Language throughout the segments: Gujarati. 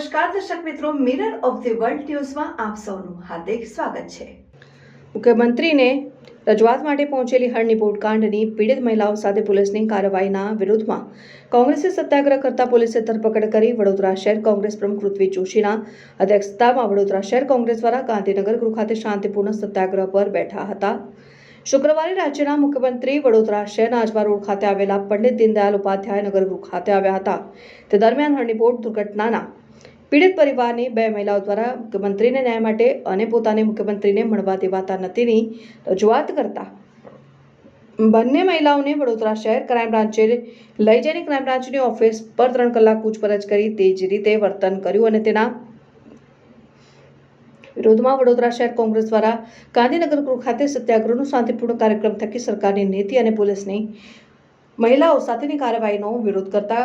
નમસ્કાર, દર્શક મિત્રો મિરર ઓફ ધી વર્લ્ડ ન્યૂઝમાં આપ સૌનું હાર્દિક સ્વાગત છે. મુખ્યમંત્રીને રજૂઆત માટે પહોંચેલી હળની બોટકાંડની પીડિત મહિલાઓ સાથે પોલીસની કાર્યવાહીના વિરોધમાં કોંગ્રેસે સત્યાગ્રહ કરતા પોલીસે ધરપકડ કરી વડોદરા શહેર કોંગ્રેસ પ્રમુખ પૃથ્વી જોશીના અધ્યક્ષતામાં વડોદરા શહેર કોંગ્રેસ દ્વારા ગાંધીનગર ગૃહ ખાતે શાંતિપૂર્ણ સત્યાગ્રહ પર બેઠા હતા. શુક્રવારે રાજ્યના મુખ્યમંત્રી વડોદરા શહેરના અજવા રોડ ખાતે આવેલા પંડિત દીનદયાલ ઉપાધ્યાય નગર ગૃહ ખાતે આવ્યા હતા. તે દરમિયાન હરણીબોટ દુર્ઘટનાના પીડિત પરિવારની બે મહિલાઓ દ્વારા મુખ્યમંત્રીને ન્યાય માટે અને પોતાને મુખ્યમંત્રીને મળવા દેવાતા નથીની રજૂઆત કરતા. બંને મહિલાઓને વડોદરા શહેર ક્રાઇમ બ્રાન્ચે લઈ જઈને ક્રાઇમ બ્રાન્ચની ઓફિસ પર ત્રણ કલાક પૂછપરછ કરી તે જ રીતે વર્તન કર્યું અને તેના વિરોધમાં વડોદરા શહેર કોંગ્રેસ દ્વારા ગાંધીનગર ગૃહ ખાતે સત્યાગ્રહનો શાંતિપૂર્ણ કાર્યક્રમ થકી સરકારની નીતિ અને પોલીસની મહિલાઓ સાથેની કાર્યવાહીનો વિરોધ કરતા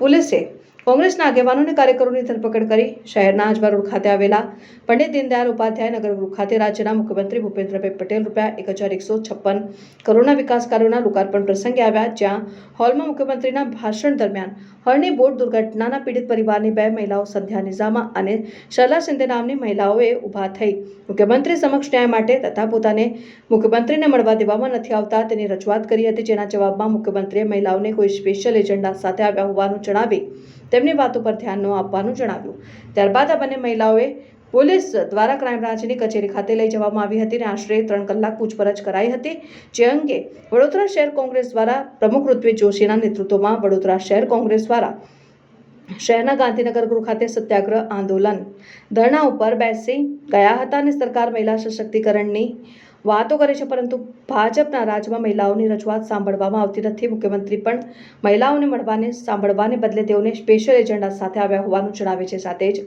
પોલીસે કોંગ્રેસના આગેવાનો અને કાર્યકરોની ધરપકડ કરી શહેરના અજવા રોડ ખાતે આવેલા પંડિત દીનદયાળ ઉપાધ્યાય નગર ગૃહ ખાતે રાજ્યના મુખ્યમંત્રી ભૂપેન્દ્રભાઈ પટેલ રૂપિયા એક હજાર એકસો છપ્પન કરોડના વિકાસ કાર્યોના લોકાર્પણ પ્રસંગે આવ્યા, જ્યાં હોલમાં મુખ્યમંત્રીના ભાષણ દરમિયાન હળની બોટ દુર્ઘટનાના પીડિત પરિવારની બે મહિલાઓ સંધ્યા નિઝામા અને શરલા સિંધે નામની મહિલાઓએ ઊભા થઈ. મુખ્યમંત્રી સમક્ષ ન્યાય માટે તથા પોતાને મુખ્યમંત્રીને મળવા દેવામાં નથી આવતા તેની રજૂઆત કરી હતી, જેના જવાબમાં મુખ્યમંત્રીએ મહિલાઓને કોઈ સ્પેશિયલ એજન્ડા સાથે આવ્યા હોવાનું જણાવી તેમની વાતો પર ધ્યાન ન આપવાનું જણાવ્યું. ત્યારબાદ આ બંને મહિલાઓએ પોલીસ દ્વારા ક્રાઇમ બ્રાન્ચની કચેરી ખાતે લઈ જવામાં આવી હતી અને આશરે ત્રણ કલાક પૂછપરછ કરાઈ હતી, જે અંગે વડોદરા શહેર કોંગ્રેસ દ્વારા પ્રમુખ ઋત્વિક જોશીના નેતૃત્વમાં વડોદરા શહેર કોંગ્રેસ દ્વારા શહેરના ગાંધીનગર ગૃહ ખાતે સત્યાગ્રહ આંદોલન. ધરણા ઉપર બેસી ગયા હતા અને સરકાર મહિલા સશક્તિકરણની વાતો કરે છે, પરંતુ ભાજપના રાજમાં મહિલાઓની રજૂઆત સાંભળવામાં આવતી નથી. મુખ્યમંત્રી પણ મહિલાઓને મળવાને, સાંભળવાને બદલે તેઓને સ્પેશિયલ એજન્ડા સાથે આવ્યા હોવાનું જણાવે છે. સાથે જ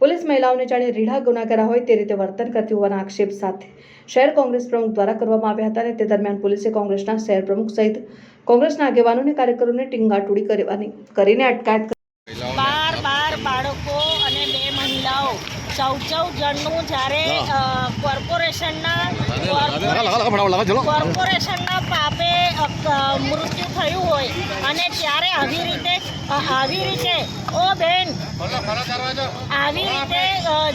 પોલીસ મહિલાઓને જાણે રીઢા ગુનાગારા હોય તે રીતે વર્તન કરતી હોવાના આક્ષેપ સાથે શહેર કોંગ્રેસ પ્રમુખ દ્વારા કરવામાં આવ્યા હતા અને તે દરમિયાન પોલીસે કોંગ્રેસના શહેર પ્રમુખ સહિત કોંગ્રેસના આગેવાનો અને કાર્યકરોને ટીંગાટોળી કરવાની, કરીને અટકાયત બાર બાર બાળકો અને બે મહિલાઓ ચૌદ ચૌદ જણનું જ્યારે કોર્પોરેશનના કોર્પોરેશન- કોર્પોરેશનના પાપે મૃત્યુ થયું હોય અને ત્યારે આવી રીતે આવી રીતે ઓ બેન આવી રીતે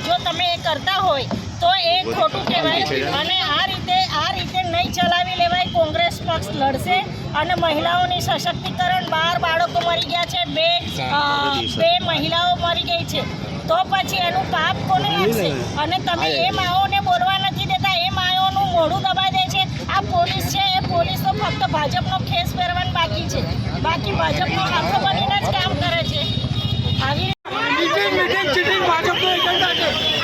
જો તમે એ કરતા હોય તો એ ખોટું કહેવાય અને આ રીતે આ રીતે નહીં ચલાવી લેવાય કોંગ્રેસ પક્ષ લડશે અને મહિલાઓની સશક્તિકરણ બાર બાળકો મરી ગયા છે બે છે. તો પછી એનું પાપ કોને લાગશે? અને તમે એ. માઓને બોલવા નથી દેતા એ માઓનું મોઢું દબાઈ દે છે. આ પોલીસ છે એ પોલીસ તો ફક્ત ભાજપનો ખેસ પહેરવાનું બાકી છે. બાકી ભાજપનો હાથો બનીને જ કામ કરે છે. આવી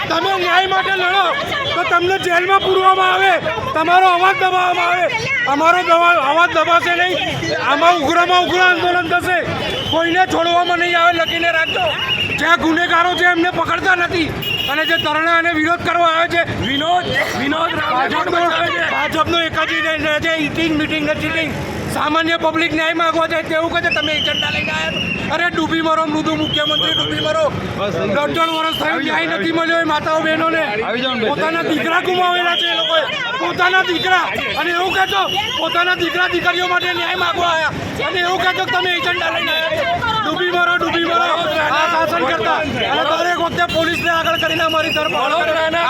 તમે ન્યાય માટે લડો તો તમને જેલમાં પૂરવામાં આવે. તમારો અવાજ દબાવવામાં આવે. અમારો અવાજ દબાશે નહીં. આમાં ઉઘરામાં ઉઘરા આંદોલન થશે. કોઈને છોડવામાં નહીં આવે લખીને રાખજો. જ્યાં ગુનેગારો છે એમને પકડતા નથી અને જે ધરણા અને વિરોધ કરવા આવે છે વિનોદ વિનોદ ભાજપનો એક જ છે ઇટિંગ મિટિંગ ને ચીટિંગ સામાન્ય પબ્લિક ન્યાય માંગવા જાય તેવું કહે છે. તમે એજન્ડા લઈને આવ્યા અરે ડૂબી મરો મૃદુ મુખ્યમંત્રી ડૂબી મરો. દોઢ ત્રણ વર્ષ થયું ન્યાય નથી મળ્યો એ માતાઓ બહેનોને. પોતાના દીકરા ગુમાવેલા છે એ લોકોએ. પોતાના દીકરા. અને એવું કહેતો પોતાના દીકરા દીકરીઓ માટે ન્યાય માંગવા આવ્યા અને એવું કહેતો તમે એજન્ડા લઈને આવ્યા ડૂબી મરો ડૂબી મરો. શાસન કરતા. અને દરેક વખતે પોલીસને આગળ કરીને અમારી તરફ આ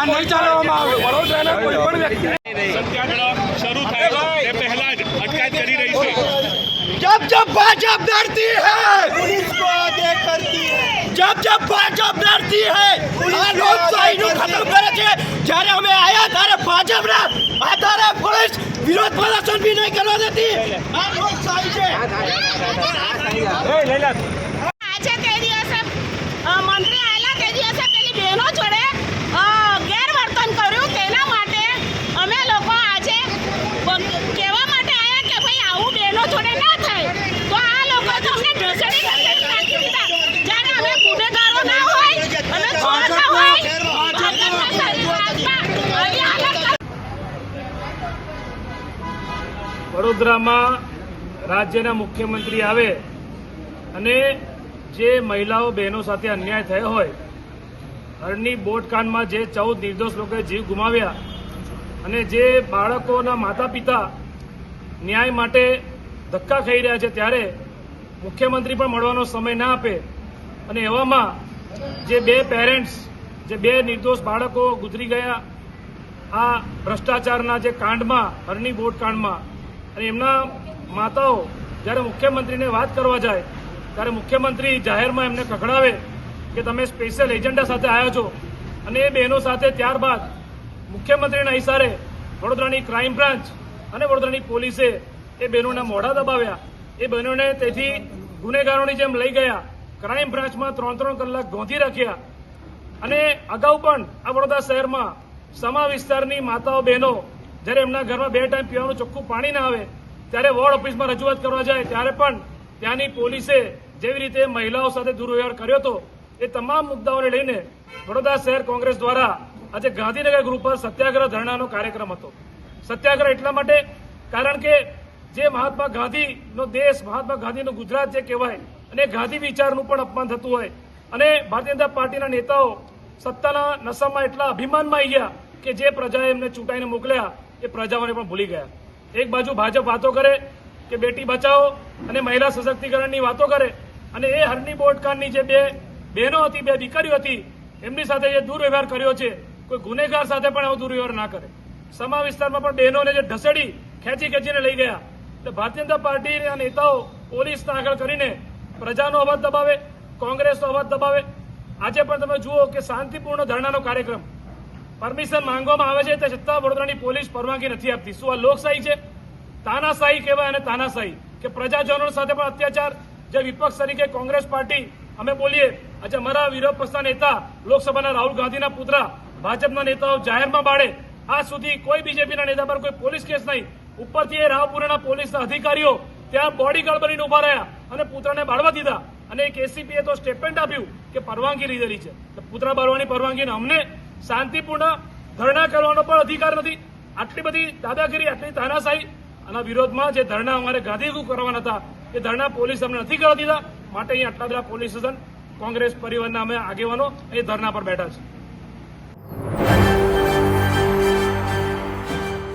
નહીં ચાલવામાં આવે. વડોદરાના કોઈ પણ વ્યક્તિ સત્યાગ્રહ શરૂ થાય એ પહેલા જ અટકાયત કરી जब जब भाजपा डरती है पुलिस को आगे करती है जब जब भाजपा डरती है આ લોકશાહીનું ખતમ કરે છે જ્યારે અમે આયા ત્યારે ભાજપના આધારે પોલીસ વિરોધ પ્રદર્શન બી નહીં કરવા દેતી આ લોકશાહી છે વડોદરામાં રાજ્યના મુખ્યમંત્રી આવે અને જે મહિલાઓ બહેનો સાથે અન્યાય થયો હોય હરની બોટકાંડમાં જે ચૌદ નિર્દોષ લોકોએ જીવ ગુમાવ્યા અને જે બાળકોના માતા પિતા ન્યાય માટે ધક્કા ખાઈ રહ્યા છે ત્યારે મુખ્યમંત્રી પણ મળવાનો સમય ના આપે અને એવામાં જે બે પેરેન્ટ્સ જે બે નિર્દોષ બાળકો ગુજરી ગયા, આ ભ્રષ્ટાચારના જે કાંડમાં હરણી બોટ કાંડમાં અને એમના માતાઓ જ્યારે મુખ્યમંત્રીને વાત કરવા જાય, ત્યારે મુખ્યમંત્રી જાહેરમાં એમને કકડાવે કે તમે સ્પેશિયલ એજન્ડા સાથે આવ્યા છો. અને એ બહેનો સાથે ત્યારબાદ મુખ્યમંત્રીના ઇશારે વડોદરાની ક્રાઇમ બ્રાન્ચ અને વડોદરાની પોલીસે એ બહેનોના મોઢા દબાવ્યા. એ બહેનોને તેથી ગુનેગારોની જેમ લઈ ગયા, ક્રાઇમ બ્રાન્ચમાં ત્રણ ત્રણ કલાક ગોંધી રાખ્યા. અને અગાઉ પણ આ વડોદરા શહેરમાં સમા વિસ્તારની માતાઓ બહેનો જ્યારે એમના ઘરમાં બે ટાઈમ પીવાનું ચોખ્ખું પાણી ના આવે, ત્યારે વોર્ડ ઓફિસમાં રજૂઆત કરવા જાય, ત્યારે પણ ત્યાંની પોલીસે જેવી રીતે મહિલાઓ સાથે દુર્વ્યવહાર કર્યો હતો, એ તમામ મુદ્દાઓને લઈને વડોદરા શહેર કોંગ્રેસ દ્વારા આજે ગાંધીનગર ગ્રુપ પર સત્યાગ્રહ ધરણાનો કાર્યક્રમ હતો. સત્યાગ્રહ એટલા માટે, કારણ કે જે મહાત્મા ગાંધીનો દેશ, મહાત્મા ગાંધીનું ગુજરાત જે કહેવાય, અને ગાંધી વિચારનું પણ અપમાન થતું હોય, અને ભારતીય જનતા પાર્ટીના નેતાઓ સત્તાના નશામાં એટલા અભિમાનમાં આવી ગયા કે જે પ્રજાએ એમને ચૂંટાઈને મોકલ્યા એ પ્રજાઓને પણ ભૂલી ગયા. એક બાજુ ભાજપ વાતો કરે કે બેટી બચાવો અને મહિલા સશક્તિકરણની વાતો કરે અને એ હરની બોટકારની જે બે બહેનો હતી, બે દીકરીઓ હતી, એમની સાથે જે દુર્વ્યવહાર કર્યો છે, કોઈ ગુનેગાર સાથે પણ આવો દુર્વ્યવહાર ના કરે. સમા વિસ્તારમાં પણ બહેનોને જે ઢસેડી ખેંચી ખેંચીને લઈ ગયા. એટલે ભારતીય જનતા પાર્ટીના નેતાઓ પોલીસના આગળ કરીને પ્રજાનો અવાજ દબાવે, કોંગ્રેસનો અવાજ દબાવે. આજે પણ તમે જુઓ કે શાંતિપૂર્ણ ધરણાનો કાર્યક્રમ પરમિશન માંગવામાં આવે છે તે છતાં વડોદરાની પોલીસ પરવાનગી નથી આપતી. શું આ લોકશાહી છે? તાનાશાહી કહેવાય અને તાનાશાહી. કે પ્રજાજનો સાથે પણ અત્યાચાર? જે વિપક્ષ તરીકે કોંગ્રેસ પાર્ટી, અમે બોલીએ, આજે અમારા વિરોધ પક્ષના નેતા, લોકસભાના રાહુલ ગાંધીના પુત્રા, ભાજપના નેતાઓ જાહેરમાં બાળે. આજ સુધી કોઈ બીજેપીના નેતા પર કોઈ પોલીસ કેસ નહીં. ઉપરથી એ રાવપુરાના પોલીસના અધિકારીઓ ત્યાં બોડીગાર્ડ બનીને ઊભા રહ્યા અને પુત્રને બાળવા દીધા. અને એક એસીપીએ તો સ્ટેટમેન્ટ આપ્યું કે પરવાનગી લીધેલી છે. પુત્ર બાળવાની પરવાનગીને અમને શાંતિપૂર્ણ ધરણા કરવાનો પણ અધિકાર નથી. આટલી બધી દાદાગીરી, આટલી તાનાશાહી આના વિરોધમાં જે ધરણા અમારે ગાંધીગુ કરવાના હતા, એ ધરણા પોલીસ અમને નથી કરવા દીધા. માટે અહીં આટલા બધા પોલીસ સ્ટેશન, કોંગ્રેસ પરિવારના અમે આગેવાનો એ ધરણા પર બેઠા છે